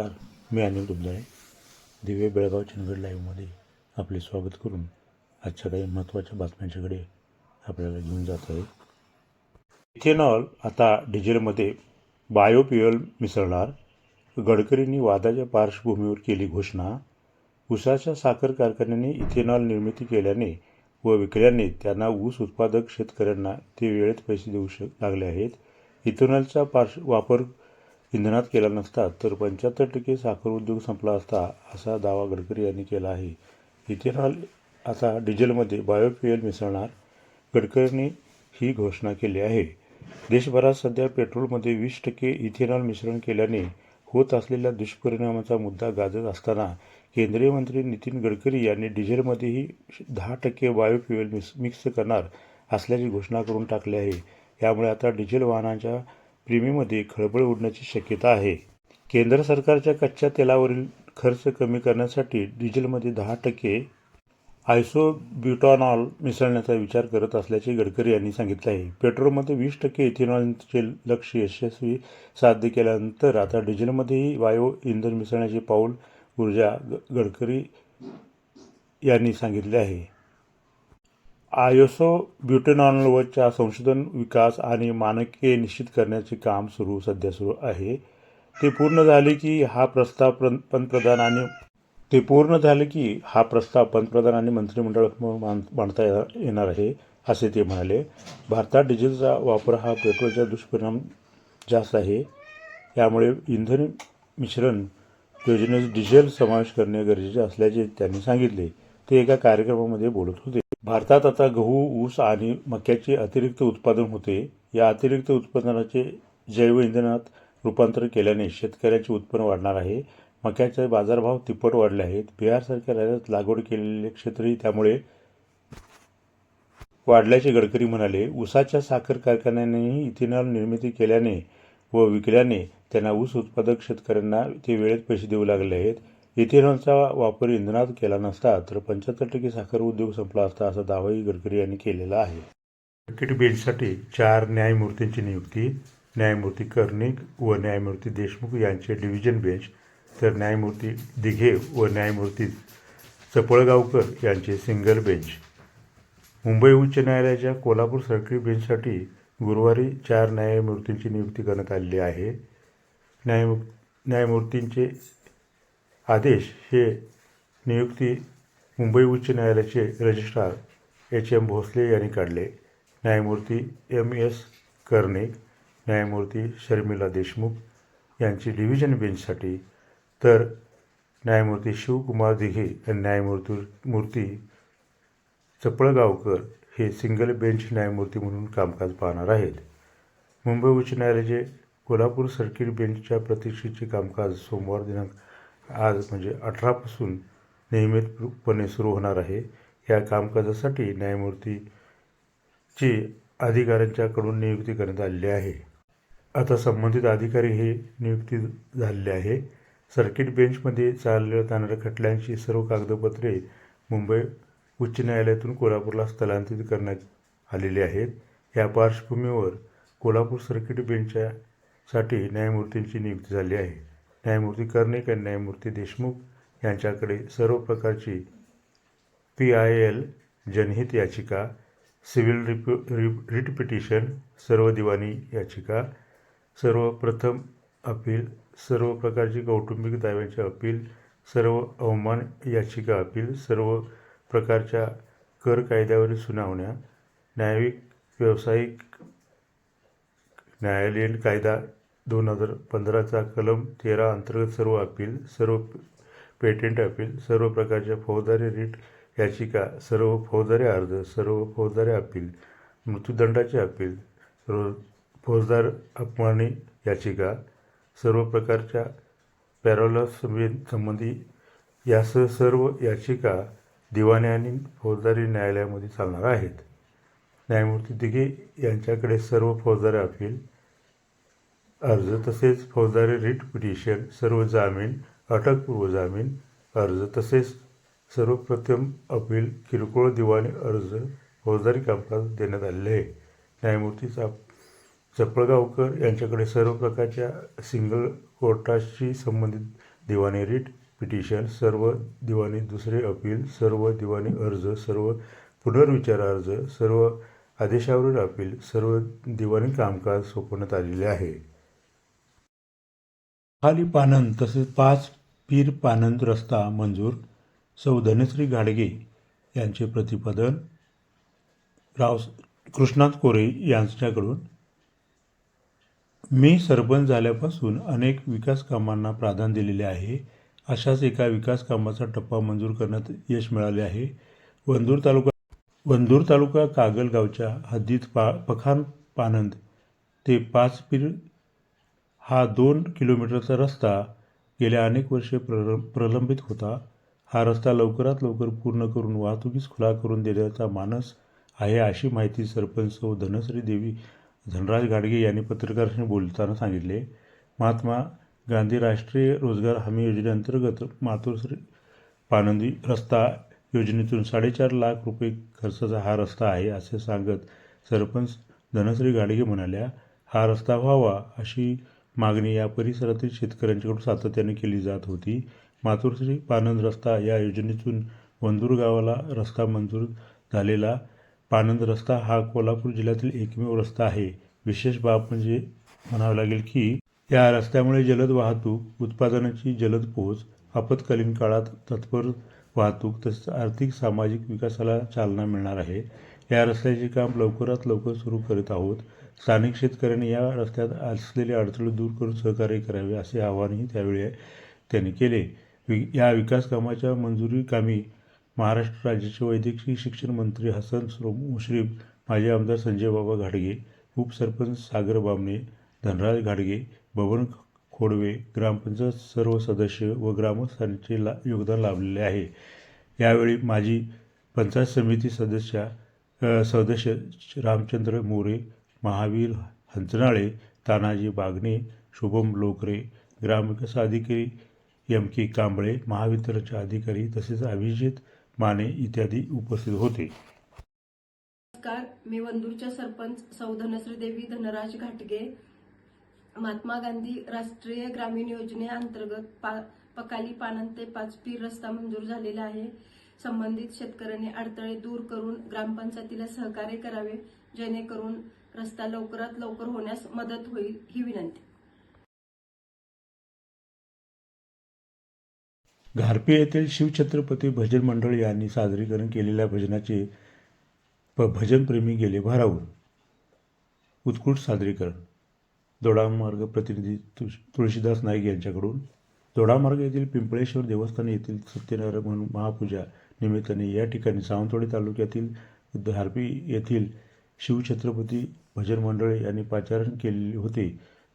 नमस्कार मी अनिल दुबदाळे दिव्य बेळगाव चंदगड लाईव्हमध्ये आपले स्वागत करून आजच्या काही महत्त्वाच्या बातम्यांच्याकडे आपल्याला घेऊन जात आहे. इथेनॉल आता डिझेलमध्ये बायोफ्युएल मिसळणार. गडकरींनी वादाच्या पार्श्वभूमीवर केली घोषणा. ऊसाच्या साखर कारखान्याने इथेनॉल निर्मिती केल्याने व विकल्याने त्यांना ऊस उत्पादक शेतकऱ्यांना ते वेळेत पैसे देऊ शक लागले आहेत. इथेनॉलचा पार्श्व वापर इंधनात केला नसता तर पंच्याहत्तर टक्के साखर उद्योग संपला असता असा दावा गडकरी यांनी केला आहे. इथेनॉल आता डिझेलमध्ये बायोफ्युएल मिसळणार गडकरींनी ही घोषणा केली आहे. देशभरात सध्या पेट्रोलमध्ये वीस टक्के इथेनॉल मिश्रण केल्याने होत असलेल्या दुष्परिणामाचा मुद्दा गाजत असताना केंद्रीय मंत्री नितीन गडकरी यांनी डिझेलमध्येही दहा टक्के बायोफ्युएल मिक्स मिक्स करणार असल्याची घोषणा करून टाकली आहे. यामुळे आता डिझेल वाहनांच्या प्रीमीमध्ये खळबळ उडण्याची शक्यता आहे. केंद्र सरकारच्या कच्च्या तेलावरील खर्च कमी करण्यासाठी डिझेलमध्ये दहा टक्के आयसोब्युटॉनॉल मिसळण्याचा विचार करत असल्याचे गडकरी यांनी सांगितले आहे. पेट्रोलमध्ये वीस टक्के इथेनॉलचे लक्ष यशस्वी साध्य केल्यानंतर आता डिझेलमध्येही वायू इंधन मिसळण्याचे पाऊल ऊर्जा ग- गडकरी यांनी सांगितले आहे. आयोसो ब्युटेनॉलवरच्या संशोधन विकास आणि मानके निश्चित करण्याचे काम सुरू सध्या सुरू आहे. ते पूर्ण झाले की हा प्रस्ताव पंतप्रधान आणि ते पूर्ण झाले की हा प्रस्ताव पंतप्रधान आणि मंत्रिमंडळात मान- मांडता येणार आहे असे ते म्हणाले. भारतात डिझेलचा वापर हा पेट्रोलचा दुष्परिणाम जास्त आहे. यामुळे इंधन मिश्रण योजनेत डिझेल समावेश करणे गरजेचे असल्याचे त्यांनी सांगितले. ते एका कार्यक्रमामध्ये बोलत होते. भारतात आता गहू ऊस आणि मक्याचे अतिरिक्त उत्पादन होते. या अतिरिक्त उत्पादनाचे जैव इंधनात रूपांतर केल्याने शेतकऱ्याचे उत्पन्न वाढणार आहे. मक्याचे बाजारभाव तिप्पट वाढले आहेत. बिहारसारख्या राज्यात लागवड केलेले क्षेत्रही त्यामुळे वाढल्याचे गडकरी म्हणाले. ऊसाच्या साखर कारखान्यानेही इथेनॉल निर्मिती केल्याने व विकल्याने त्यांना ऊस उत्पादक शेतकऱ्यांना ते वेळेत पैसे देऊ लागले आहेत. इथेनॉलचा वापर इंधनात केला नसता तर पंच्याहत्तर टक्के साखर उद्योग संपला असता असा दावाही गडकरी यांनी केलेला आहे. क्रिकेट बेंचसाठी चार न्यायमूर्तींची नियुक्ती न्यायमूर्ती कर्णिक व न्यायमूर्ती देशमुख यांचे डिव्हिजन बेंच तर न्यायमूर्ती दिघे व न्यायमूर्ती चपळगावकर यांचे सिंगल बेंच. मुंबई उच्च न्यायालयाच्या कोल्हापूर सर्किट बेंचसाठी गुरुवारी चार न्यायमूर्तींची नियुक्ती करण्यात आलेली आहे. न्यायमू न्यायमूर्तींचे आदेश हे नियुक्ती मुंबई उच्च न्यायालयाचे रजिस्ट्रार एच एम भोसले यांनी काढले. न्यायमूर्ती एम एस कर्णिक न्यायमूर्ती शर्मिला देशमुख यांची डिव्हिजन बेंचसाठी तर न्यायमूर्ती शिवकुमार दिघे आणि न्यायमूर्ती मूर्ती चपळगावकर हे सिंगल बेंच न्यायमूर्ती म्हणून कामकाज पाहणार आहेत. मुंबई उच्च न्यायालयाचे कोल्हापूर सर्किट बेंचच्या प्रतीक्षेचे कामकाज सोमवार दिनांक आज म्हणजे अठरापासून नियमितपणे सुरू होणार आहे. या कामकाजासाठी न्यायमूर्तीची अधिकाऱ्यांच्याकडून नियुक्ती करण्यात आलेली आहे. आता संबंधित अधिकारी हे नियुक्ती झालेले आहे. सर्किट बेंचमध्ये चालल्या जाणाऱ्या खटल्यांची सर्व कागदपत्रे मुंबई उच्च न्यायालयातून कोल्हापूरला स्थलांतरित करण्यात आलेली आहेत. या पार्श्वभूमीवर कोल्हापूर सर्किट बेंचच्यासाठी न्यायमूर्तींची नियुक्ती झाली आहे. न्यायमूर्ती कर्णिक आणि न्यायमूर्ती देशमुख यांच्याकडे सर्व प्रकारची पी आय एल जनहित याचिका सिव्हिल रिप रि रिट पिटिशन सर्व दिवाणी याचिका सर्व प्रथम अपील सर्व प्रकारची कौटुंबिक दाव्यांचे अपील सर्व अवमान याचिका अपील सर्व प्रकारच्या कर कायद्यावरील सुनावण्या न्यायिक व्यावसायिक न्यायालयीन कायदा दोन हजार पंधराचा कलम तेरा अंतर्गत सर्व अपील सर्व पेटेंट अपील सर्व प्रकारच्या फौजदारी रीट याचिका सर्व फौजदारी अर्ज सर्व फौजदारी अपील मृत्यूदंडाचे अपील सर्व फौजदार अपमानी याचिका सर्व प्रकारच्या पॅरोला संबंधी यासह सर्व याचिका दिवाणी आणि फौजदारी न्यायालयामध्ये चालणार आहेत. न्यायमूर्ती दिघे यांच्याकडे सर्व फौजदारी अपील अर्ज तसेच फौजदारी रिट पिटिशन सर्व जामीन अटकपूर्व जामीन अर्ज तसेच सर्वप्रथम अपील किरकोळ दिवाणी अर्ज फौजदारी कामकाज देण्यात आलेले आहे. न्यायमूर्ती चा चपळगावकर यांच्याकडे सर्व प्रकारच्या सिंगल कोर्टाशी संबंधित दिवाणी रिट पिटिशन सर्व दिवाणी दुसरे अपील सर्व दिवाणी अर्ज सर्व पुनर्विचार अर्ज सर्व आदेशावरील अपील सर्व दिवाणी कामकाज सोपवण्यात आलेले आहे. खाली पानंद तसेच पाच पीर पानंद रस्ता मंजूर सौ धनश्री गाडगे यांचे प्रतिपादन राव कृष्णात कोरे यांच्याकडून. मी सरपंच झाल्यापासून अनेक विकास कामांना प्राधान्य दिलेले आहे. अशाच एका विकास कामाचा टप्पा मंजूर करण्यात यश मिळाले आहे. वंदूर तालुका वंदूर तालुका कागलगावच्या हद्दीत पा पखान पानंद ते पाच पीर हा दोन किलोमीटरचा रस्ता गेल्या अनेक वर्षे प्रल प्रलंबित होता. हा रस्ता लवकरात लवकर पूर्ण करून वाहतुकीस खुला करून देण्याचा मानस आहे अशी माहिती सरपंच सौ धनश्री देवी धनराज गाडगे यांनी पत्रकारांशी बोलताना सांगितले. महात्मा गांधी राष्ट्रीय रोजगार हमी योजनेअंतर्गत मातोश्री पानंदी रस्ता योजनेतून साडेचार लाख रुपये खर्चाचा हा रस्ता आहे असे सांगत सरपंच धनश्री गाडगे म्हणाल्या हा रस्ता व्हावा अशी मागणी या परिसरातील शेतकऱ्यांच्याकडून सातत्याने केली जात होती. मातोश्री पानंद रस्ता या योजनेतून वंदूर गावाला रस्ता मंजूर झालेला. पानंद रस्ता हा कोल्हापूर जिल्ह्यातील एकमेव रस्ता आहे. विशेष बाब म्हणजे म्हणावं लागेल की या रस्त्यामुळे जलद वाहतूक उत्पादनाची जलद पोहोच आपत्कालीन काळात तत्पर वाहतूक तसेच आर्थिक सामाजिक विकासाला चालना मिळणार आहे. या रस्त्याचे काम लवकरात लवकर सुरू करीत आहोत. स्थानिक शेतकऱ्यांनी या रस्त्यात असलेले अडथळे दूर करून सहकार्य करावे असे आवाहनही त्यावेळी त्यांनी केले. वि या विकास कामाच्या मंजुरी कामी महाराष्ट्र राज्याचे वैद्यकीय शिक्षण मंत्री हसन मुश्रीफ माजी आमदार संजय बाबा घाडगे उपसरपंच सागर बामणे धनराज घाडगे बबन खोडवे ग्रामपंचायत सर्व सदस्य व ग्रामस्थांचे ला योगदान लाभलेले आहे. यावेळी माजी पंचायत समिती सदस्या सदस्य रामचंद्र मोरे महावीर हंचनाळे तानाजी बागणे शुभम लोकरे ग्रामविकास अधिकारी एम के कांबळे महावितरणचे अधिकारी तसेच अभिजित माने इत्यादी उपस्थित होते. नमस्कार मी वंदूरच्या सरपंच सौ धनश्री देवी धनराज घाटगे. महात्मा गांधी राष्ट्रीय ग्रामीण योजनेअंतर्गत पा पकाली पानंद ते पाचपीर रस्ता मंजूर झालेला आहे. संबंधित शेतकऱ्यांनी अडथळे दूर करून ग्रामपंचायतीला सहकार्य करावे जेणेकरून रस्ता लवकरात लवकर होण्यास मदत होईल ही विनंती. घारपे येथील शिवछत्रपती भजन मंडळ यांनी सादरीकरण केलेल्या भजनाचे भजनप्रेमी गेले भारावून. उत्कृष्ट सादरीकरण. दोडामार्ग प्रतिनिधी तुळ तुळशीदास नाईक यांच्याकडून दोडामार्ग येथील पिंपळेश्वर देवस्थान येथील सत्यनारायण म्हणून महापूजा निमित्ताने या ठिकाणी सावंतवाडी तालुक्यातील धारपी येथील शिवछत्रपती भजन मंडळ यांनी पाचारण केलेले होते.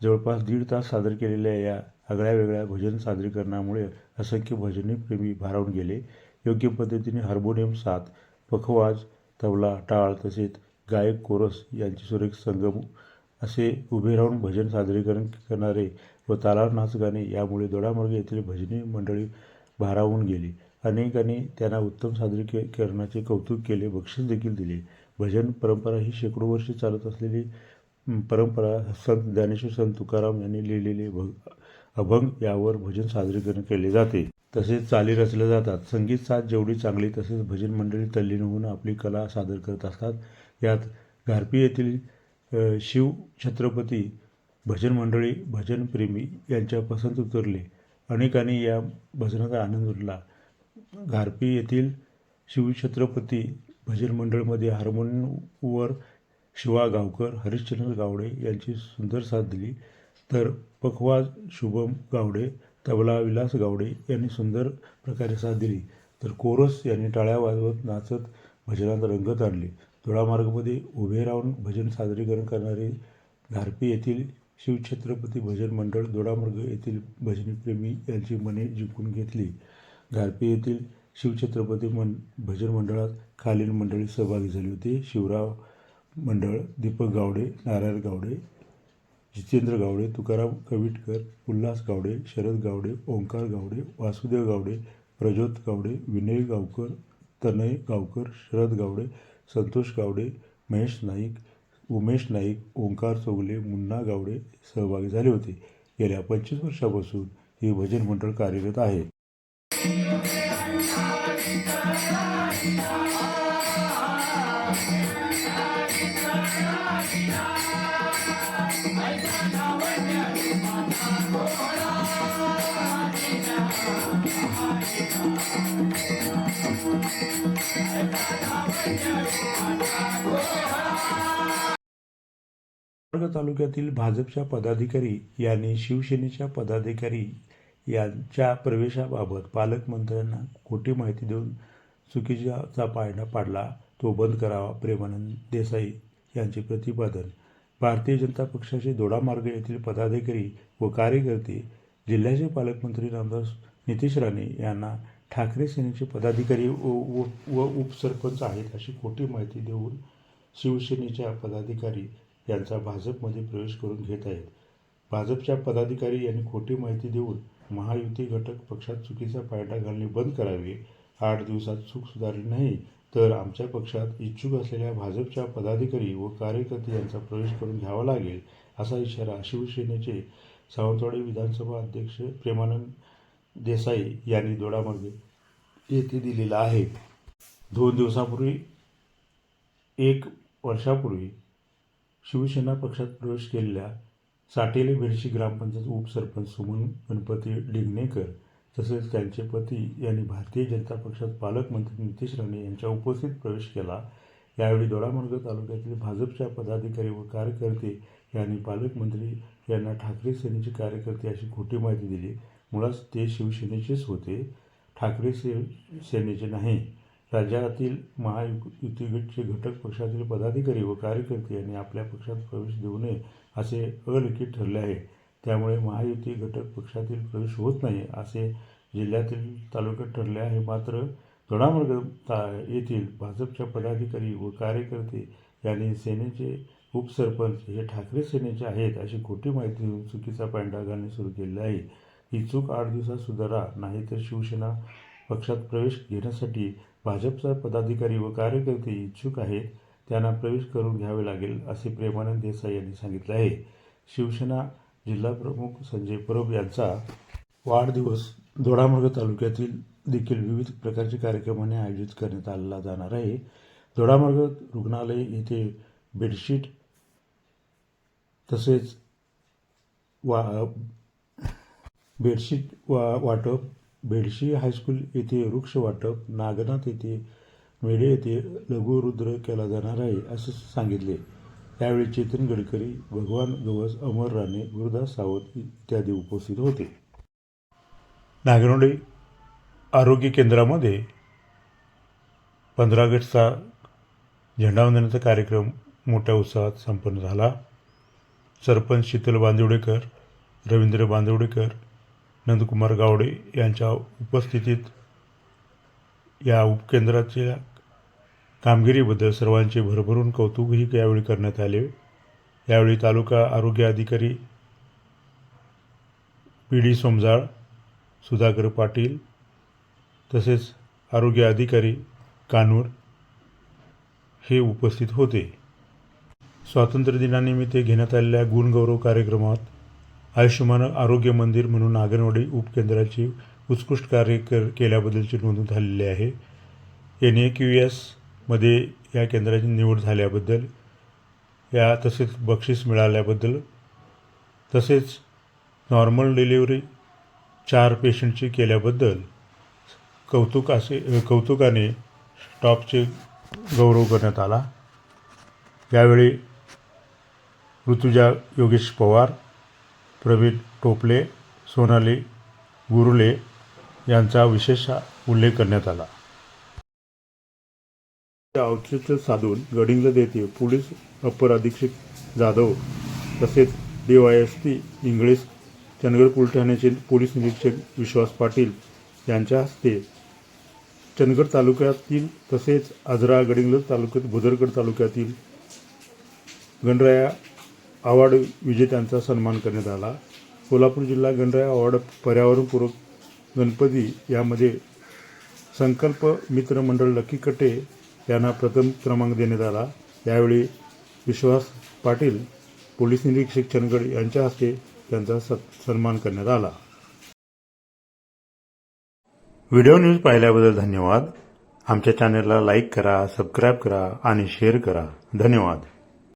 जवळपास दीड तास सादर केलेल्या या आगळ्या वेगळ्या भजन सादरीकरणामुळे असंख्य भजनीप्रेमी भारावून गेले. योग्य पद्धतीने हार्मोनियम साथ पखवाज तबला टाळ तसेच गायक कोरस यांचे सुरेख संगम असे उभे राहून भजन सादरीकरण करणारे व तालावर नाच गाणे यामुळे दोडामार्ग येथील भजनी मंडळी भारावून गेली. अनेकांनी त्यांना उत्तम सादरीकरणाचे कौतुक केले बक्षीस देखील दिले. भजन परंपरा ही शेकडो वर्षे चालत असलेली परंपरा संत ज्ञानेश्वर संत तुकाराम यांनी लिहिलेले भग अभंग यावर भजन सादरीकरण केले जाते. तसेच चाली रचल्या जातात. संगीत साथ जेवढी चांगली तसेच भजन मंडळी तल्लीन होऊन आपली कला सादर करत असतात. यात घारपी येथील शिव छत्रपती भजन मंडळी भजनप्रेमी यांच्या पसंत उतरले. अनेकांनी या भजनाचा आनंद उठला. घारपी येथील शिवछत्रपती भजन मंडळमध्ये हार्मोनियमवर शिवा गावकर हरिश्चंद्र गावडे यांची सुंदर साथ दिली. तर पखवाज शुभम गावडे तबला विलास गावडे यांनी सुंदर प्रकारे साथ दिली. तर कोरस यांनी टाळ्या वाजवत नाचत भजनात रंगत आणली. धुळामार्गमध्ये उभे राहून भजन सादरीकरण करणारे घारपी येथील शिवछत्रपती भजन मंडळ दोडामार्ग येथील भजनीप्रेमी यांची मने जिंकून घेतली. घारपे येथील शिवछत्रपती मन भजन मंडळात खालील मंडळी सहभागी झाली होती. शिवराव मंडळ दीपक गावडे नारायण गावडे जितेंद्र गावडे तुकाराम कविटकर उल्हास गावडे शरद गावडे ओंकार गावडे वासुदेव गावडे प्रज्योत गावडे विनय गावकर तनय गावकर शरद गावडे संतोष गावडे महेश नाईक उमेश नाईक ओंकार चौगले मुन्ना गावडे सहभागी झाले होते. गेल्या पंचवीस वर्षापासून हे भजन मंडळ कार्यरत आहे. वर्ग तालुक्यातील भाजपच्या पदाधिकारी यांनी शिवसेनेच्या पदाधिकारी यांच्या प्रवेशाबाबत पालकमंत्र्यांना खोटी माहिती देऊन चुकीचा पायडा पाडला तो बंद करावा प्रेमानंद देसाई यांचे प्रतिपादन. भारतीय जनता पक्षाचे दोडामार्ग येथील पदाधिकारी व कार्यकर्ते जिल्ह्याचे पालकमंत्री रामदास नितीश राणे यांना ठाकरे सेनेचे पदाधिकारी व- व उपसरपंच आहेत अशी खोटी माहिती देऊन शिवसेनेच्या पदाधिकारी यांचा भाजपमध्ये प्रवेश करून घेत आहेत. भाजपच्या पदाधिकारी यांनी खोटी माहिती देऊन महायुती घटक पक्षात चुकीचा पायटा घालणे बंद करावे. आठ दिवसात चूक सुधारली नाही तर आमच्या पक्षात इच्छुक असलेल्या भाजपच्या पदाधिकारी व कार्यकर्ते यांचा प्रवेश करून घ्यावा लागेल असा इशारा शिवसेनेचे सावंतवाडी विधानसभा अध्यक्ष प्रेमानंद देसाई यांनी दोडामार्ग येथे दिलेला आहे. दोन दिवसापूर्वी एक वर्षापूर्वी शिवसेना पक्षात प्रवेश केलेल्या साटेले बेडशी ग्रामपंचायत उपसरपंच सुमन गणपती डिंगणेकर तसेच त्यांचे पती यांनी भारतीय जनता पक्षात पालकमंत्री नितेश राणे यांच्या उपस्थित प्रवेश केला. यावेळी दोडामार्ग तालुक्यातील भाजपच्या पदाधिकारी व कार्यकर्ते यांनी पालकमंत्री यांना ठाकरे सेनेचे कार्यकर्ते अशी खोटी माहिती दिली. मुळात ते शिवसेनेचेच होते. ठाकरे से सेनेचे नाही. राज्यातील महायुतीचे घटक पक्षातील पदाधिकारी व कार्यकर्ते यांनी आपल्या पक्षात प्रवेश देऊ नये असे अलिखित ठरले आहे. त्यामुळे महायुती घटक पक्षातील प्रवेश होत नाही असे जिल्ह्यातील तालुक्यात ठरले आहे. मात्र दोडामार्ग ता येथील भाजपच्या पदाधिकारी व कार्यकर्ते यांनी सेनेचे उपसरपंच हे ठाकरे सेनेचे आहेत अशी खोटी माहिती देऊन चुकीचा पायंडा घालणे सुरू केले आहे. ही चूक आठ दिवसात सुधारा नाही तर शिवसेना पक्षात प्रवेश घेण्यासाठी भाजपचा पदाधिकारी व कार्यकर्ते इच्छुक आहेत त्यांना प्रवेश करून घ्यावे लागेल असे प्रेमानंद देसाई यांनी सांगितले आहे. शिवसेना जिल्हा प्रमुख संजय परब यांचा वाढदिवस दोडामार्ग तालुक्यातील देखील विविध प्रकारचे कार्यक्रमाने आयोजित करण्यात आला जाणार आहे. दोडामार्ग रुग्णालय येथे बेडशीट तसेच वा बेडशीट वा वाटप बेडशी हायस्कूल येथे वृक्ष वाटप नागनाथ येथे मेढे येथे लघुरुद्र केला जाणार आहे असे सांगितले. यावेळी चेतन गडकरी भगवान गवस अमर राणे गुरुदास सावंत इत्यादी उपस्थित होते. नागनोडे आरोग्य केंद्रामध्ये पंधरा ऑगस्टचा झेंडावंदनाचा कार्यक्रम मोठ्या उत्साहात संपन्न झाला. सरपंच शीतल बांदिवडेकर रवींद्र बांदिवडेकर नंदकुमार गावडे यांच्या उपस्थितीत या उपकेंद्राच्या कामगिरीबद्दल सर्वांचे भरभरून कौतुकही यावेळी करण्यात आले. यावेळी तालुका आरोग्य अधिकारी पी डी सोमजाळ सुधाकर पाटील तसेच आरोग्य अधिकारी कानूर हे उपस्थित होते. स्वातंत्र्यदिनानिमित्त घेण्यात आलेल्या गुणगौरव कार्यक्रमात आयुष्यमान आरोग्य मंदिर म्हणून नागनवाडी उपकेंद्राची उत्कृष्ट कार्य कर केल्याबद्दलची नोंद झालेली आहे. एन ए क्यू एसमध्ये या केंद्राची निवड झाल्याबद्दल या तसेच बक्षीस मिळाल्याबद्दल तसेच नॉर्मल डिलिव्हरी चार पेशंटची केल्याबद्दल कौतुक असे कौतुकाने स्टॉपचे गौरव करण्यात आला. यावेळी ऋतुजा योगेश पवार प्रवीण टोपले सोनाली गुरुले यांचा विशेष उल्लेख करण्यात आला. औचित्य साधून गडिंग्लज येथे पोलीस अपर अधीक्षक जाधव तसेच डीवायएसपी इंग्लिश चंदगड पोलीस ठाण्याचे पोलीस निरीक्षक विश्वास पाटील यांच्या हस्ते चंदगड तालुक्यातील तसेच आजरा गडिंग्लज तालुक्यात भुदरगड तालुक्यातील गणराया अवॉर्ड विजेत्यांचा सन्मान करण्यात आला. कोल्हापूर जिल्हा गणराय अवॉर्ड पर्यावरणपूरक गणपती यामध्ये संकल्प मित्र मंडळ लकीकटे यांना प्रथम क्रमांक देण्यात आला. यावेळी विश्वास पाटील पोलीस निरीक्षक चंदगड यांच्या हस्ते त्यांचा सत् सन्मान करण्यात आला. व्हिडिओ न्यूज पाहिल्याबद्दल धन्यवाद. आमच्या चॅनलला लाईक करा सबस्क्राईब करा आणि शेअर करा. धन्यवाद.